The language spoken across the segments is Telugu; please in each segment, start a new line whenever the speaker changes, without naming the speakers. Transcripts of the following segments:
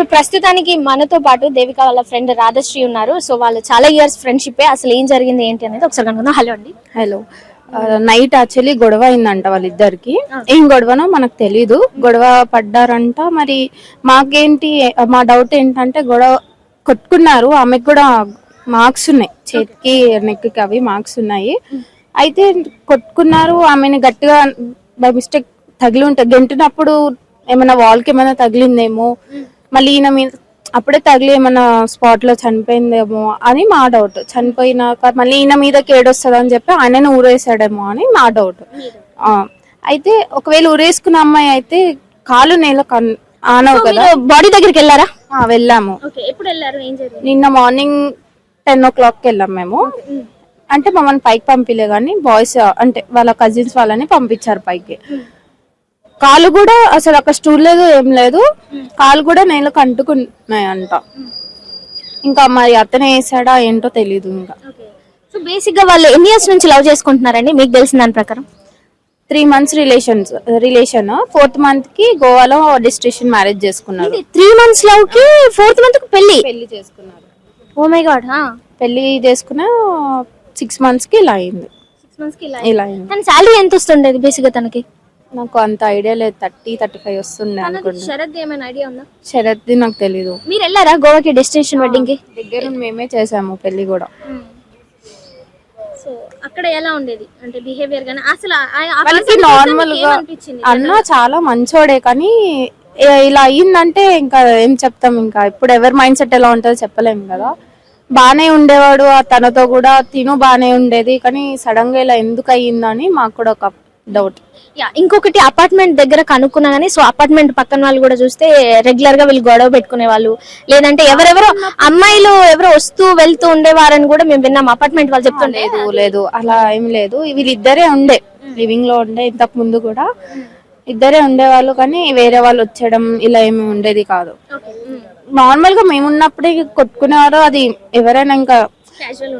ఇప్పుడు ప్రస్తుతానికి మనతో పాటు దేవిక వాళ్ళ ఫ్రెండ్ రాధశ్రీ ఉన్నారు. సో వాళ్ళు చాలా ఇయర్స్ ఫ్రెండ్షిప్ అసలు ఏం జరిగింది ఏంటి అనేది ఒకసారి కనుక్కుందాం. హలో అండి.
హలో నైట్ యాక్చువల్లీ గొడవ అయిందంట వాళ్ళిద్దరికి. ఏం గొడవనో మనకు తెలీదు. గొడవ పడ్డారంట. మరి మాకేంటి మా డౌట్ ఏంటంటే గొడవ కొట్టుకున్నారు. ఆమెకు కూడా మార్క్స్ ఉన్నాయి. చేతికి నెక్కి అవి మార్క్స్ ఉన్నాయి. అయితే కొట్టుకున్నారు. ఆమెని గట్టిగా బై మిస్టేక్ తగిలి ఉంటుంది గెంటినప్పుడు ఏమైనా వాల్కి ఏమైనా తగిలిందేమో. మళ్ళీ ఈయన మీద అప్పుడే తగిలి ఏమైనా స్పాట్లో చనిపోయిందేమో అని మా డౌట్ చనిపోయినాక మళ్ళీ ఈయన మీదకి ఏడొస్తుంది అని చెప్పి ఆయనను ఊరేసాడేమో అని మా డౌట్ అయితే ఒకవేళ ఊరేసుకున్న అమ్మాయి అయితే కాలు నేల కన్- ఆనవు కదా.
బాడీ దగ్గరికి వెళ్ళారా?
వెళ్ళాము.
ఎప్పుడు వెళ్ళారు?
నిన్న మార్నింగ్ టెన్ ఓ క్లాక్కి వెళ్ళాం మేము. అంటే మమ్మల్ని పైకి పంపిలే కానీ బాయ్స్ అంటే వాళ్ళ కజిన్స్ వాళ్ళని పంపించారు పైకి. కాలు కూడా అసలు అక్కడ స్టూల్ లేదు ఏం లేదు. కాలు కూడా నేలకు అంటుకున్నాయంట. ఇంకా మరి అతనే వేసాడా ఏంటో తెలీదు ఇంకా.
సో బేసిక్గా వాళ్ళు ఎన్ని ఇయర్స్ నుంచి లవ్ చేసుకుంటున్నారండి? మీకు తెలిసిన దాని ప్రకారం?
Three months relations relation fourth మంత్కి గోవాలో డెస్టినేషన్ మ్యారేజ్ చేసుకున్నారు.
త్రీ మంత్స్ లవ్కి ఫోర్త్ మంత్కి పెళ్ళి
పెళ్ళి చేసుకున్నారు.
ఓ మై గాడ్
పెళ్ళి చేసుకున్న సిక్స్ మంత్స్కి ఇలా అయింది.
సిక్స్ మంత్స్కి ఇలా
అయింది.
తన శాలరీ ఎంత వస్తుండేది బేసిక్గా తనకి?
నాకు అంత ఐడియా లేదు. థర్టీ థర్టీ ఫైవ్ వస్తుండే అనుకుంటా
శరత్ ఏమైనా ఐడియా ఉందా?
శరత్ది నాకు తెలీదు.
మీరు వెళ్ళారా గోవాకి డెస్టినేషన్ వెడ్డింగ్కి?
దగ్గర మేమే చేసాము పెళ్ళి కూడా.
సో అక్కడ ఎలా ఉండేది? అంటే బిహేవియర్ గానీ అసలు
వాళ్ళకి
నార్మల్గా?
అన్న చాలా మంచోడే కానీ ఇలా అయ్యిందంటే ఇంకా ఏం చెప్తాం ఇంకా. ఇప్పుడు ఎవరి మైండ్ సెట్ ఎలా ఉంటుందో చెప్పలేము కదా. బానే ఉండేవాడు ఆ తనతో కూడా తిను బానే ఉండేది కానీ సడన్గా ఇలా ఎందుకు అయ్యిందని మాకు కూడా ఒక డౌట్
యా ఇంకొకటి అపార్ట్మెంట్ దగ్గర కనుక్కున్నా గానీ సో అపార్ట్మెంట్ పక్కన వాళ్ళు కూడా చూస్తే రెగ్యులర్గా వీళ్ళు గొడవ పెట్టుకునే వాళ్ళు. లేదంటే ఎవరెవరో అమ్మాయిలు ఎవరో వస్తూ వెళ్తూ ఉండేవారని కూడా మేము విన్నాం. అపార్ట్మెంట్ వాళ్ళు చెప్తుండే
లేదు లేదు. అలా ఏం లేదు. వీళ్ళిద్దరే ఉండే. లివింగ్లో ఉండే ఇంతకు ముందు కూడా. ఇద్దరే ఉండేవాళ్ళు కానీ వేరే వాళ్ళు వచ్చేయడం ఇలా ఏమి ఉండేది కాదు. నార్మల్గా మేము ఉన్నప్పుడే కొట్టుకునేవారు. అది ఎవరైనా ఇంకా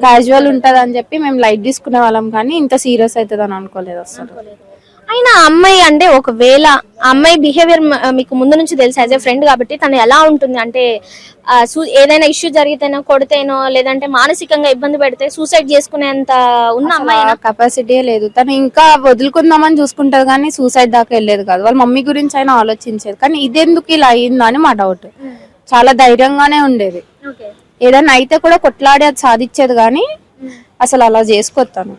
క్యాజువల్ ఉంటది అని చెప్పి మేము లైట్ తీసుకునే వాళ్ళం కానీ ఇంత సీరియస్ అవుతుంది అని అనుకోలేదు. అసలు
అయినా అమ్మాయి అంటే ఒకవేళ అమ్మాయి బిహేవియర్ మీకు ముందు నుంచి తెలుసు యాజ్ ఏ ఫ్రెండ్ కాబట్టి తను ఎలా ఉంటుంది? అంటే ఏదైనా ఇష్యూ జరిగితేనో కొడితేనో లేదంటే మానసికంగా ఇబ్బంది పెడితే సూసైడ్ చేసుకునేంత ఉన్న అమ్మాయి
కెపాసిటీ లేదు. తను ఇంకా వదులుకుందామని చూసుకుంటది కానీ సూసైడ్ దాకా వెళ్ళేది కాదు. వాళ్ళ మమ్మీ గురించి అయినా ఆలోచించేది. కానీ ఇదెందుకు ఇలా అయిందా అని మా డౌట్ చాలా ధైర్యంగానే ఉండేది. ఏదైనా అయితే కూడా కొట్లాడి అది సాధించేది కానీ అసలు అలా చేసుకోతాను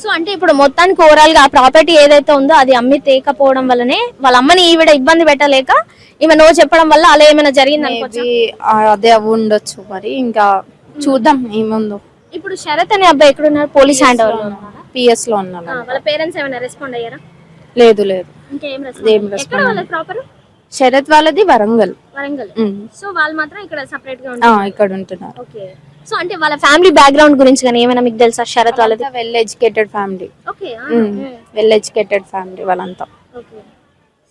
సో అంటే ఇప్పుడు మొత్తానికి ఓవరాల్గా ఆ ప్రాపర్టీ ఏదైతే ఉందో అది అమ్మి తేకపోవడం వల్లనే వాళ్ళ అమ్మని ఈవిడ ఇబ్బంది పెట్టలేక ఈమె నో చెప్పడం వల్ల అలా ఏమైనా జరిగింది
అదే అవి ఉండొచ్చు మరి. ఇంకా చూద్దాం ఏముందో.
ఇప్పుడు శరత్ అనే అబ్బాయి ఎక్కడున్నారు? పోలీస్ హ్యాండ్ ఓవర్
పిఎస్లో ఉన్నాను
వాళ్ళ పేరెంట్స్ ఏమైనా రెస్పాండ్ అయ్యారా?
లేదు లేదు.
ఇంకేం రెస్పాండ్ ఎక్కడ ప్రాపర్
శరత్ వాళ్ళది వరంగల్.
వరంగల్. సో వాళ్ళు మాత్రం ఇక్కడ సెపరేట్గా
ఇక్కడ ఉంటున్నారు.
ఓకే సో అంటే వాళ్ళ ఫ్యామిలీ బ్యాక్గ్రౌండ్ గురించి కానీ ఏమైనా మీకు తెలుసా? శరత్ వాళ్ళది?
Well educated family
okay
well educated family వాళ్ళంతా.
ఓకే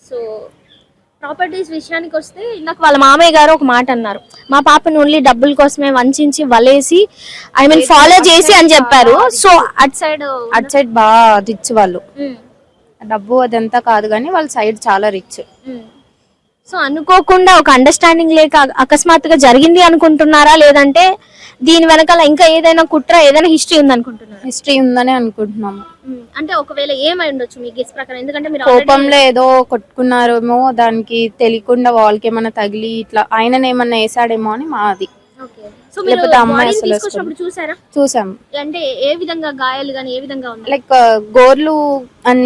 సో ప్రాపర్టీస్ విషయానికి వస్తే ఇందాక వాళ్ళ మామయ్య గారు ఒక మాట అన్నారు. మా పాపను ఓన్లీ డబ్బుల కోసమే వంచి వలేసి ఐ మీన్ ఫాలో చేసి అని చెప్పారు. సో అట్ సైడ్
అటు సైడ్ బాగా రిచ్ వాళ్ళు డబ్బు అదంతా కాదు కానీ వాళ్ళ సైడ్ చాలా రిచ్
సో అనుకోకుండా ఒక అండర్స్టాండింగ్ లేక అకస్మాత్తుగా జరిగింది అనుకుంటున్నారా? లేదంటే దీని వెనకాల ఇంకా ఏదైనా కుట్ర ఏదైనా హిస్టరీ ఉంది అనుకుంటున్నారా
హిస్టరీ ఉందని అనుకుంటున్నాము.
అంటే ఒకవేళ ఏమై ఉండొచ్చు మీ గెస్ ప్రకారం? ఎందుకంటే మీరు
కోపంలో ఏదో కొట్టుకున్నారేమో దానికి తెలియకుండా వాళ్ళకి ఏమన్నా తగిలి ఇట్లా ఆయన ఏమన్నా వేసాడేమో అని మాది. చూసాం
అంటే ఏ విధంగా గాయాలు గానీ ఏ విధంగా ఉన్నాయి?
లైక్ గోర్లు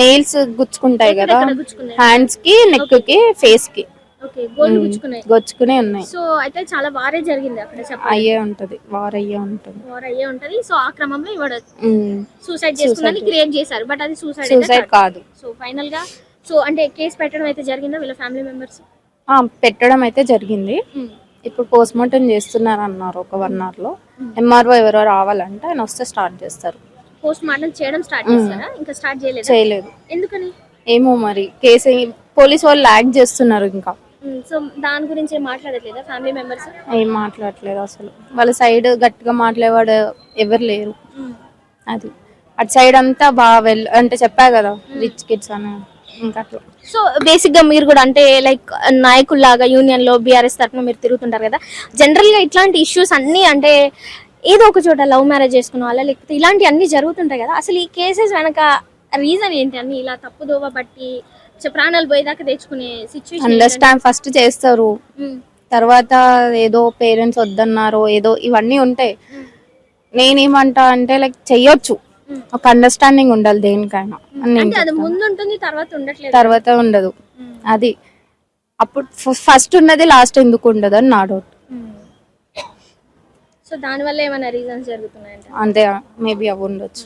నెయిల్స్ గుచ్చుకుంటాయి కదా?
హ్యాండ్స్కి నెక్కి ఫేస్కి.
గొచ్చుకునే ఉన్నాయి.
సో అయితే చాలా వారే జరిగింది అక్కడ చెప్పాలి
అయ్యే ఉంటది వార్ అయ్యే ఉంటుంది.
వార్ అయ్యే ఉంటది. సో ఆ క్రమంలో ఇవాడు. సూసైడ్ చేసుకున్నది క్రియేట్ చేశారు. బట్ అది సూసైడ్
సూసైడ్ కాదు.
సో ఫైనల్గా సో అంటే కేసు పెట్టడం అయితే జరిగిందా వీళ్ళ ఫ్యామిలీ మెంబర్స్
పెట్టడం అయితే జరిగింది. ఇప్పుడు పోస్ట్ మార్టం చేస్తున్నారు అన్నారు ఒక వన్ అవర్లో ఎంఆర్ఓ ఎవరో రావాలంటే ఆయన వస్తే స్టార్ట్ చేస్తారు.
పోస్ట్ మార్టం చేయడం స్టార్ట్ చేస్తారా? ఇంకా స్టార్ట్ చేయలేదు?
చేయలేదు.
ఎందుకని?
ఏమో మరి కేసు పోలీస్ వాళ్ళు యాక్ట్ చేస్తున్నారు ఇంకా.
సో దాని గురించి మాట్లాడట్లేదా ఫ్యామిలీ మెంబర్స్?
ఏం మాట్లాడట్లేదు అసలు. వాళ్ళ సైడ్ గట్టిగా మాట్లాడేవాడు ఎవరు లేరు. అది. అటు సైడ్ అంతా బాగా వెల్ అంటే చెప్పా కదా రిచ్ కిడ్స్ అని. ఇంకా అట్లా.
సో బేసిక్గా మీరు కూడా అంటే లైక్ నాయకుల్లాగా యూనియన్లో బీఆర్ఎస్ తరఫున మీరు తిరుగుతుంటారు కదా. జనరల్గా ఇట్లాంటి ఇష్యూస్ అన్ని అంటే ఏదో ఒక చోట లవ్ మ్యారేజ్ చేసుకున్న వాళ్ళ లేకపోతే ఇలాంటి అన్ని జరుగుతుంటాయి కదా. అసలు ఈ కేసెస్ వెనక రీజన్ ఏంటి? అన్ని ఇలా తప్పుదోవ బట్టి ప్రాణాలు పోయేదాకా తెచ్చుకునే సిచ్యువేషన్
అండర్స్టాండ్ ఫస్ట్ చేస్తారు. తర్వాత ఏదో పేరెంట్స్ వద్దన్నారో ఏదో ఇవన్నీ ఉంటాయి. నేనేమంటా అంటే లైక్ చెయ్యొచ్చు. ఒక అండర్స్టాండింగ్ ఉండాలి దేనికైనా తర్వాత ఉండదు. అది. అప్పుడు ఫస్ట్ ఉన్నది లాస్ట్ ఎందుకు ఉండదు అని నా డౌట్
సో దానివల్ల ఏమైనా రీజన్స్ జరుగుతున్నాయంట?
అంతే మేబీ అవి ఉండొచ్చు.